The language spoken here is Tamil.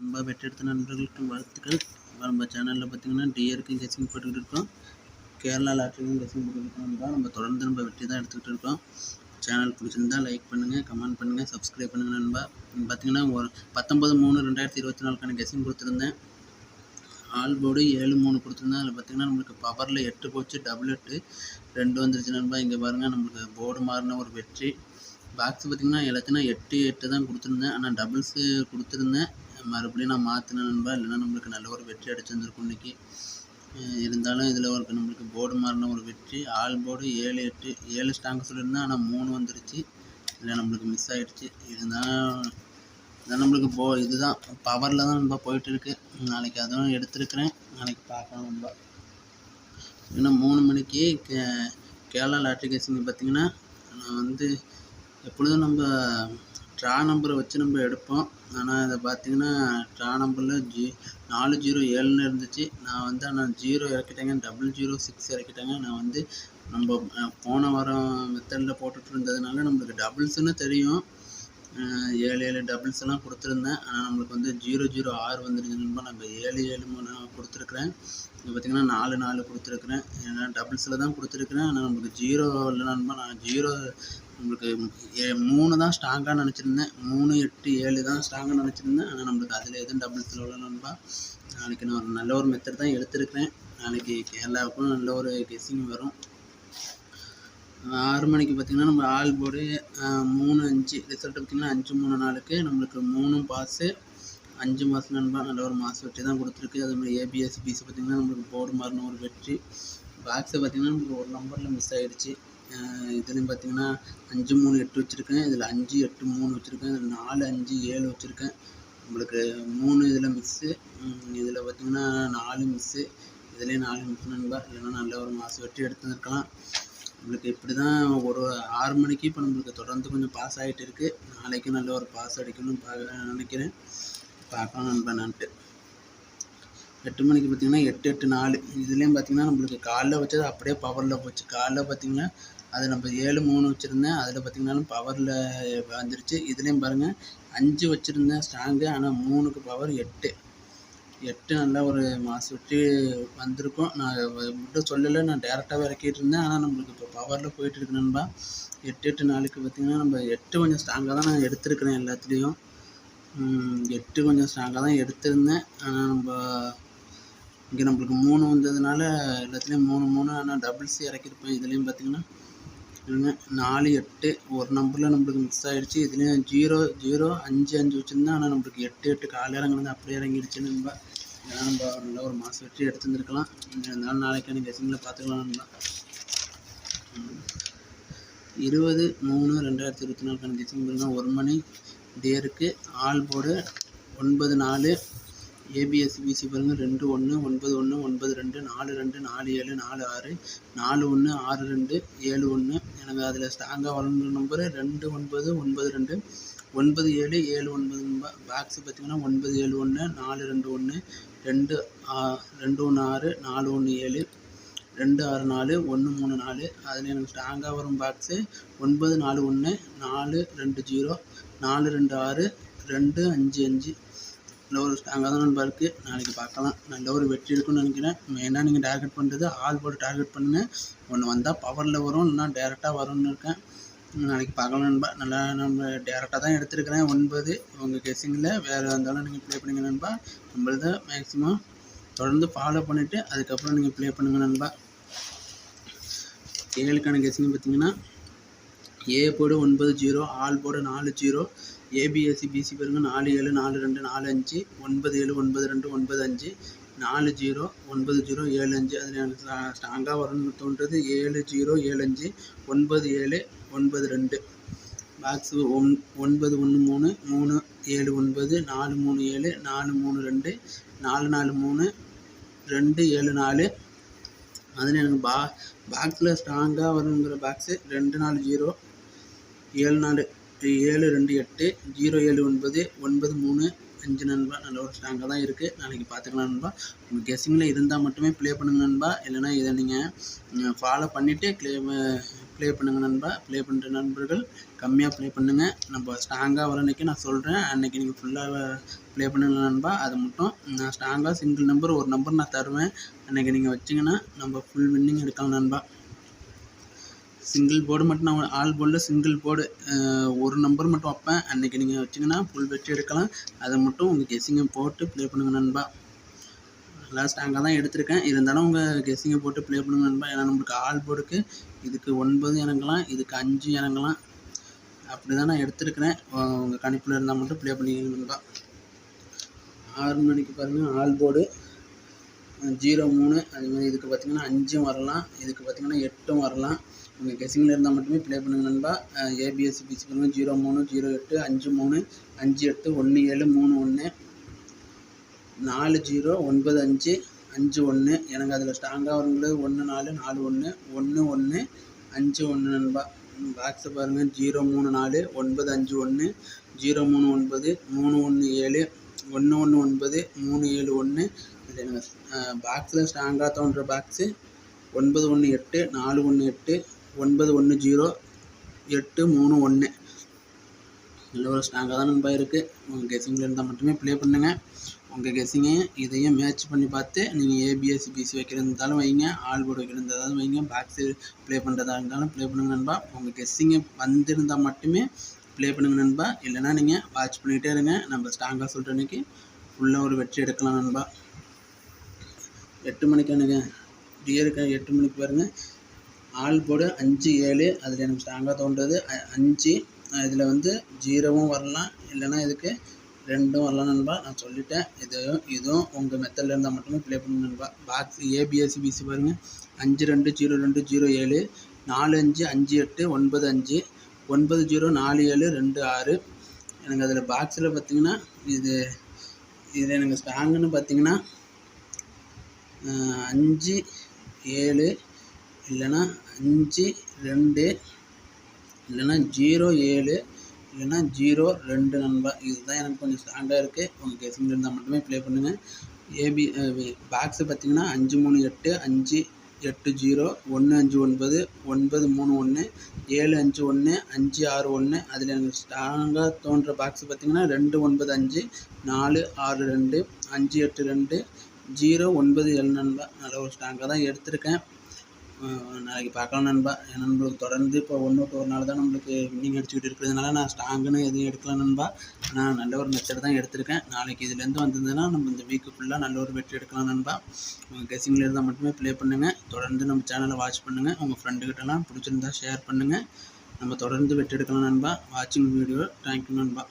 நம்ம பெற்றெடுத்த நண்பர்களுக்கு வாழ்த்துக்கள். நம்ம சேனலில் பார்த்தீங்கன்னா டிஆருக்கு கெஸிங் போட்டுக்கிட்டு இருக்கோம். கேரளா லாட்ரிக்கும் கெஸிங் போட்டுக்கிட்டு இருக்கோம் நம்ம தொடர்ந்து நம்ம வெற்றி தான் எடுத்துக்கிட்டு இருக்கோம். சேனல் பிடிச்சிருந்தா லைக் பண்ணுங்கள் கமெண்ட் பண்ணுங்கள் சப்ஸ்கிரைப் பண்ணுங்கள் நண்பா. பார்த்தீங்கன்னா ஒரு பத்தொம்பது மூணு ரெண்டாயிரத்தி இருபத்தி நாலுக்கான கெஸிங் கொடுத்துருந்தேன். ஆல் போர்டு ஏழு மூணு கொடுத்துருந்தேன். அதில் பார்த்தீங்கன்னா நம்மளுக்கு பவரில் எட்டு போச்சு டபுள் எட்டு. ரெண்டு வந்துருச்சு நண்பா. இங்கே பாருங்கள் நம்மளுக்கு போர்டு மாறின ஒரு வெற்றி. பாக்ஸ் பார்த்திங்கன்னா எல்லாத்தையும் எட்டு எட்டு தான் கொடுத்துருந்தேன். ஆனால் டபுள்ஸு கொடுத்துருந்தேன். மறுபடியும் நான் மாற்றினேன் நண்பா இல்லைன்னா நம்மளுக்கு நல்ல ஒரு வெற்றி அடிச்சிருந்துருக்கும் இன்றைக்கி இருந்தாலும் இதில் ஒரு நம்மளுக்கு போர்டு மாறின ஒரு வெற்றி. ஆல் போர்டு ஏழு எட்டு ஏழு ஸ்டாங்கு சொல்லியிருந்தேன் ஆனால் மூணு வந்துருச்சு. இல்லை நம்மளுக்கு மிஸ் ஆகிடுச்சு இருந்தாலும் இதான் நம்மளுக்கு போ இதுதான். பவரில் தான் நம்ம போயிட்டுருக்கு நாளைக்கு அதுவும் எடுத்துருக்குறேன். நாளைக்கு பார்க்கலாம் நம்ம இன்னும் மூணு மணிக்கு கே கேரளா லாட்ரி கேசிங்க பார்த்திங்கன்னா நான் வந்து எப்பொழுதும் நம்ம ட்ரா நம்பரை வச்சு நம்ம எடுப்போம். ஆனால் இதை பார்த்தீங்கன்னா ட்ரா நம்பரில் ஜி நாலு ஜீரோ ஏழுன்னு இருந்துச்சு. நான் வந்து ஆனால் ஜீரோ இறக்கிட்டேங்க. டபுள் ஜீரோ சிக்ஸ் இறக்கிட்டேங்க. நான் வந்து நம்ம போன வாரம் மெத்தடில் போட்டுட்டு இருந்ததுனால நம்மளுக்கு டபுள்ஸ்னு தெரியும். ஏழு ஏழு டபுள்ஸ் எல்லாம் கொடுத்துருந்தேன். ஆனால் நம்மளுக்கு வந்து ஜீரோ ஜீரோ ஆறு வந்துருச்சுன்னு நண்பா நம்ம ஏழு ஏழு மூணு கொடுத்துருக்குறேன். இங்கே பார்த்திங்கன்னா நாலு நாலு கொடுத்துருக்குறேன். ஏன்னா டபுள்ஸில் தான் கொடுத்துருக்குறேன். ஆனால் நம்மளுக்கு ஜீரோ இல்லை நண்பா. நான் ஜீரோ நம்மளுக்கு ஏ மூணு தான் ஸ்ட்ராங்காக நினச்சிருந்தேன். மூணு எட்டு ஏழு தான் ஸ்ட்ராங்காக நினச்சிருந்தேன். ஆனால் நம்மளுக்கு அதில் எதுவும் டபுள்ஸில் உள்ள நண்பா நாளைக்கு நான் ஒரு நல்ல ஒரு மெத்தட் தான் எடுத்திருக்கிறேன். நாளைக்கு கேரளாவுக்கும் நல்ல ஒரு கெஸ்ஸிங் வரும். ஆறு மணிக்கு பார்த்திங்கன்னா நம்ம ஆல் போர்டு மூணு அஞ்சு ரிசல்ட் பார்த்திங்கன்னா அஞ்சு மூணு நாளுக்கு நம்மளுக்கு மூணும் பாஸு அஞ்சு மாதம் நண்பா நல்ல ஒரு மாதம் வெற்றி தான் கொடுத்துருக்கு. அதே மாதிரி ஏபிஎஸ் பிசி பார்த்திங்கன்னா நம்மளுக்கு போர்டு மாறின ஒரு வெற்றி. பாக்ஸை பார்த்திங்கன்னா நம்மளுக்கு ஒரு நம்பரில் மிஸ் ஆகிடுச்சு இதுலேயும் பார்த்தீங்கன்னா அஞ்சு மூணு எட்டு வச்சுருக்கேன். இதில் அஞ்சு எட்டு மூணு வச்சுருக்கேன். இதில் நாலு அஞ்சு ஏழு வச்சுருக்கேன். நம்மளுக்கு மூணு இதில் மிஸ்ஸு இதில் பார்த்தீங்கன்னா நாலு மிஸ்ஸு இதுலேயும் நாலு மிஸ் நண்பா. இல்லைன்னா நல்ல ஒரு மாதம் வெட்டி எடுத்துருக்கலாம் நம்மளுக்கு இப்படி தான் ஒரு ஆறு மணிக்கு இப்போ நம்மளுக்கு தொடர்ந்து கொஞ்சம் பாஸ் ஆகிட்டு இருக்குது நாளைக்கும் நல்ல ஒரு பாஸ் அடிக்கணும்னு பா நினைக்கிறேன். பார்க்கலாம் நண்பனான்ட்டு எட்டு மணிக்கு பார்த்திங்கன்னா எட்டு எட்டு நாலு. இதுலேயும் பார்த்திங்கன்னா நம்மளுக்கு காலைல வச்சது அப்படியே பவரில் போச்சு. காலைல பார்த்திங்கன்னா அது நம்ம ஏழு மூணு வச்சுருந்தேன். அதில் பார்த்திங்கனாலும் பவரில் வந்துருச்சு. இதுலேயும் பாருங்கள் அஞ்சு வச்சுருந்தேன் ஸ்ட்ராங்கு ஆனால் மூணுக்கு பவர் எட்டு. எட்டு நல்லா ஒரு மாதம் விட்டு வந்திருக்கும். நான் மட்டும் சொல்லலை நான் டேரெக்டாகவே இறக்கிட்டு இருந்தேன். ஆனால் நம்மளுக்கு இப்போ பவரில் போயிட்டு இருக்கு நண்பா. எட்டு எட்டு நாளைக்கு பார்த்திங்கன்னா நம்ம எட்டு கொஞ்சம் ஸ்ட்ராங்காக தான் நான் எடுத்திருக்கிறேன் எல்லாத்துலேயும். எட்டு கொஞ்சம் ஸ்ட்ராங்காக தான் எடுத்திருந்தேன். ஆனால் நம்ம இங்கே நம்மளுக்கு மூணு வந்ததுனால எல்லாத்துலேயும் மூணு மூணு. ஆனால் டபுள்ஸ் இறக்கிருப்பேன். இதுலேயும் பார்த்திங்கன்னா இல்லைங்க நாலு எட்டு. ஒரு நம்பரில் நம்மளுக்கு மிஸ் ஆகிடுச்சு இதுலேயும் ஜீரோ ஜீரோ அஞ்சு அஞ்சு வச்சுருந்தேன் ஆனால் நம்மளுக்கு எட்டு எட்டு காலையில் இறங்குனது அப்படியே இறங்கிடுச்சு நம்ம இதெல்லாம் நம்ம நல்ல ஒரு மாதம் வெற்றி எடுத்துருந்துருக்கலாம். இருந்தாலும் நாளைக்கான கெஸிங்கில் பார்த்துக்கலாம் நம்ம இருபது மூணு ரெண்டாயிரத்தி இருபத்தி நாலுக்கான கெஸிங் பாருங்கள் ஒரு மணி டேருக்கு ஆல் போர்டு ஒன்பது நாலு ஏபிஎஸ் பிசி ரெண்டு ஒன்று ஒன்பது ஒன்று ஒன்பது ரெண்டு நாலு ரெண்டு நாலு ஏழு நாலு ஆறு நாலு ஒன்று ஆறு ரெண்டு ஏழு ஒன்று எனக்கு அதில் ஸ்ட்ராங்காக வளர்ந்த நம்பரு ரெண்டு ஒன்பது ஒன்பது ரெண்டு ஒன்பது ஏழு ஏழு ஒன்பது பாக்ஸு பார்த்திங்கன்னா ஒன்பது ஏழு ஒன்று நாலு ரெண்டு ஒன்று ரெண்டு ரெண்டு ஒன்று ஆறு நாலு ஒன்று ஏழு ரெண்டு ஆறு நாலு ஒன்று மூணு நாலு. அதில் எனக்கு ஸ்ட்ராங்காக வரும் பாக்ஸு ஒன்பது நாலு ஒன்று நாலு ரெண்டு ஜீரோ நாலு ரெண்டு ஆறு ரெண்டு அஞ்சு அஞ்சு. நல்ல ஒரு ஸ்ட்ராங்காக தான் நண்பா இருக்குது நாளைக்கு பார்க்கலாம். நல்ல ஒரு வெற்றி இருக்குன்னு நினைக்கிறேன். மெயினாக நீங்கள் டார்கெட் பண்ணுறது ஆள் போட்டு டார்கெட் பண்ணுங்கள் ஒன்று வந்தால் பவரில் வரும். இல்லைனா டேரெக்டாக வரும்னு இருக்கேன். நாளைக்கு பார்க்கலாம் நண்பா. நல்லா நம்ம டேரெக்டாக தான் எடுத்துருக்கிறேன். ஒன்பது. உங்கள் கெஸிங்கில் வேறு இருந்தாலும் நீங்கள் ப்ளே பண்ணுங்க நண்பா. நம்மளத மேக்ஸிமம் தொடர்ந்து ஃபாலோ பண்ணிவிட்டு அதுக்கப்புறம் நீங்கள் ப்ளே பண்ணுங்கள் நண்பா. ஏழுக்கான கெஸிங் பார்த்தீங்கன்னா ஏ போடு ஒன்பது ஜீரோ ஆல் போடு நாலு ஜீரோ ஏபிஎஸ்சி பிசி பேருங்க. நாலு ஏழு நாலு ரெண்டு நாலு அஞ்சு ஒன்பது ஏழு ஒன்பது ரெண்டு ஒன்பது அஞ்சு நாலு ஜீரோ ஒன்பது ஜீரோ ஏழு அஞ்சு. அதில் எனக்கு ஸ்ட்ராங்காக வரும்னு தோன்றது. ஏழு ஜீரோ ஏழு அஞ்சு ஒன்பது ஏழு ஒன்பது ரெண்டு. பாக்ஸு ஒன் ஒன்பது ஒன்று மூணு மூணு ஏழு ஒன்பது நாலு மூணு ஏழு நாலு மூணு ரெண்டு நாலு நாலு மூணு ரெண்டு ஏழு நாலு. அதில் எனக்கு பா பாக்ஸில் ஸ்ட்ராங்காக வருங்கிற பாக்ஸு ரெண்டு நாலு ஜீரோ ஏழு நாலு. ஏழு ரெண்டு எட்டு ஜீரோ ஏழு ஒன்பது ஒன்பது மூணு அஞ்சு நண்பா. நல்ல ஒரு ஸ்ட்ராங்காக தான் இருக்குது நாளைக்கு பார்த்துக்கலாம் நண்பா. உங்கள் கெஸ்ஸிங்கில் இருந்தால் மட்டுமே ப்ளே பண்ணுங்க நண்பா. இல்லைனா இதை நீங்கள் ஃபாலோ பண்ணிவிட்டு க்ளே ப்ளே பண்ணுங்கள் நண்பா. ப்ளே பண்ணுற நண்பர்கள் கம்மியாக ப்ளே பண்ணுங்கள் நம்ம ஸ்ட்ராங்காக வர அன்றைக்கி நான் சொல்கிறேன் அன்றைக்கி நீங்கள் ஃபுல்லாக ப்ளே பண்ணுங்க நண்பா. அது மட்டும் நான் ஸ்ட்ராங்காக சிங்கிள் நம்பர் ஒரு நம்பர் நான் தருவேன். அன்றைக்கி நீங்கள் வச்சிங்கன்னா நம்ம ஃபுல் வின்னிங் எடுக்கலாம் நண்பா. சிங்கிள் போர்டு மட்டும் நான் ஆல் போர்டில் சிங்கிள் போர்டு ஒரு நம்பர் மட்டும் வைப்பேன். அன்றைக்கி நீங்கள் வச்சிங்கன்னா ஃபுல் வெற்றி எடுக்கலாம். அதை மட்டும் உங்கள் கெஸ்ஸிங்கை போட்டு ப்ளே பண்ணுங்கள் நண்பா. நல்லா அங்கே தான் எடுத்திருக்கேன். இருந்தாலும் உங்கள் கெஸ்ஸிங்கை போட்டு ப்ளே பண்ணுங்கள் நண்பா. ஏன்னா நம்மளுக்கு ஆல் போர்டுக்கு இதுக்கு ஒன்பது இறங்கலாம் இதுக்கு அஞ்சு இறங்கலாம். அப்படி தான் நான் எடுத்திருக்கிறேன். உங்கள் கணிப்பில் இருந்தால் மட்டும் ப்ளே பண்ணிக்கணும் நண்பா. ஆறு மணிக்கு பாருங்கள் ஆல் போர்டு ஜீரோ மூணு அது மாதிரி இதுக்கு பார்த்தீங்கன்னா அஞ்சும் வரலாம். இதுக்கு பார்த்தீங்கன்னா எட்டும் வரலாம். உங்கள் கெஸிங்கில் இருந்தால் மட்டுமே ப்ளே பண்ணுங்க நண்பா. ஏபிஎஸ்சி பிசி பண்ணுங்கள் ஜீரோ மூணு ஜீரோ எட்டு அஞ்சு மூணு அஞ்சு எட்டு ஒன்று ஏழு மூணு ஒன்று நாலு ஜீரோ ஒன்பது அஞ்சு அஞ்சு ஒன்று எனக்கு அதில் ஸ்ட்ராங்காக வருங்களது ஒன்று நாலு நாலு ஒன்று ஒன்று ஒன்று அஞ்சு ஒன்று நண்பா. பாக்ஸை பாருங்கள் ஜீரோ மூணு நாலு ஒன்பது அஞ்சு ஒன்று ஜீரோ மூணு ஒன்பது மூணு ஒன்று ஏழு ஒன்று ஒன்று ஒன்பது மூணு ஏழு ஒன்று இது எனக்கு பாக்ஸில் ஸ்ட்ராங்காக தோன்ற பாக்ஸு ஒன்பது ஒன்று எட்டு நாலு ஒன்று எட்டு ஒன்பது ஒன்று ஜீரோ எட்டு மூணு ஒன்று. நல்ல ஒரு ஸ்ட்ராங்காக தான் நண்பா இருக்குது உங்கள் கெஸிங்கில் இருந்தால் மட்டுமே ப்ளே பண்ணுங்கள் உங்கள் கெஸிங்கை இதையும் மேட்ச் பண்ணி பார்த்து நீங்கள் ஏபிஎஸ்சி பிசி வைக்கிறதாலும் வைங்க. ஆல் போர்டு வைக்கிறதாலும் வைங்க. பாக்ஸு ப்ளே பண்ணுறதா இருந்தாலும் ப்ளே பண்ணுங்கள் நண்பா. உங்கள் கெஸ்ஸிங்கை வந்திருந்தால் மட்டுமே ப்ளே பண்ணுங்கள் நண்பா. இல்லைனா நீங்கள் வாட்ச் பண்ணிகிட்டே இருங்க. நம்ம ஸ்ட்ராங்காக சொல்கிற அன்றைக்கி ஃபுல்லாக ஒரு வெற்றி எடுக்கலாம் நண்பா. எட்டு மணிக்கு எனக்கு டியருக்கு எட்டு மணிக்கு பாருங்கள் ஆள் போடு அஞ்சு ஏழு. அதில் எனக்கு ஸ்ட்ராங்காக தோன்றது அஞ்சு. இதில் வந்து ஜீரோவும் வரலாம். இல்லைனா இதுக்கு ரெண்டும் வரலாம் நண்பா. நான் சொல்லிட்டேன். இது இதுவும் உங்கள் மெத்தடில் இருந்தால் மட்டுமே ப்ளே பண்ணணும் நண்பா. பாக்ஸ் ஏபிஎஸ்சி பிசி பாருங்கள் அஞ்சு ரெண்டு ஜீரோ ரெண்டு ஜீரோ ஏழு. நாலு அஞ்சு அஞ்சு எட்டு ஒன்பது அஞ்சு. ஒன்பது ஜீரோ நாலு ஏழு ரெண்டு ஆறு. எனக்கு அதில் பாக்ஸில் பார்த்தீங்கன்னா இது இது எனக்கு ஸ்ட்ராங்குன்னு பார்த்தீங்கன்னா அஞ்சு ஏழு இல்லைன்னா அஞ்சு ரெண்டு இல்லைன்னா ஜீரோ ஏழு இல்லைன்னா ஜீரோ ரெண்டு நண்பா. இதுதான் எனக்கு கொஞ்சம் ஸ்ட்ராங்காக இருக்குது உங்கள் கெஸிங் இருந்தால் மட்டுமே ப்ளே பண்ணுங்கள் ஏபி பாக்ஸு பார்த்தீங்கன்னா அஞ்சு மூணு எட்டு அஞ்சு எட்டு ஜீரோ ஒன்று அஞ்சு ஒன்பது ஒன்பது மூணு ஒன்று ஏழு அஞ்சு ஒன்று அஞ்சு ஆறு ஒன்று அதில் எனக்கு ஸ்ட்ராங்காக தோன்ற பாக்ஸ் பார்த்தீங்கன்னா ரெண்டு ஒன்பது அஞ்சு நாலு ஆறு ரெண்டு அஞ்சு எட்டு ரெண்டு ஜீரோ ஒன்பது ஏழு நண்பா. நல்ல ஒரு ஸ்ட்ராங்காக தான் எடுத்திருக்கேன். நாளைக்கு பார்க்கலாம் நண்பா. ஏன்னா நம்மளுக்கு தொடர்ந்து இப்போ ஒன்று ஒரு நாள் தான் நம்மளுக்கு வின்னிங் அடிச்சுக்கிட்டு இருக்கிறதுனால நான் ஸ்ட்ராங்குன்னு எதுவும் எடுக்கலாம் நண்பா. நான் நல்ல ஒரு மெத்தட் தான் எடுத்திருக்கேன். நாளைக்கு இதுலேருந்து வந்ததுன்னா நம்ம இந்த வீக்கு ஃபுல்லாக நல்ல ஒரு வெற்றி எடுக்கலாம் நண்பா. உங்கள் கெஸிங்கில் இருந்தால் மட்டுமே ப்ளே பண்ணுங்கள் தொடர்ந்து நம்ம சேனலை வாட்ச் பண்ணுங்கள் உங்கள் ஃப்ரெண்டுக்கிட்டலாம் பிடிச்சிருந்தா ஷேர் பண்ணுங்கள் நம்ம தொடர்ந்து வெற்றி எடுக்கலாம் நண்பா. வாட்சிங் வீடியோ தேங்க்யூ நண்பா.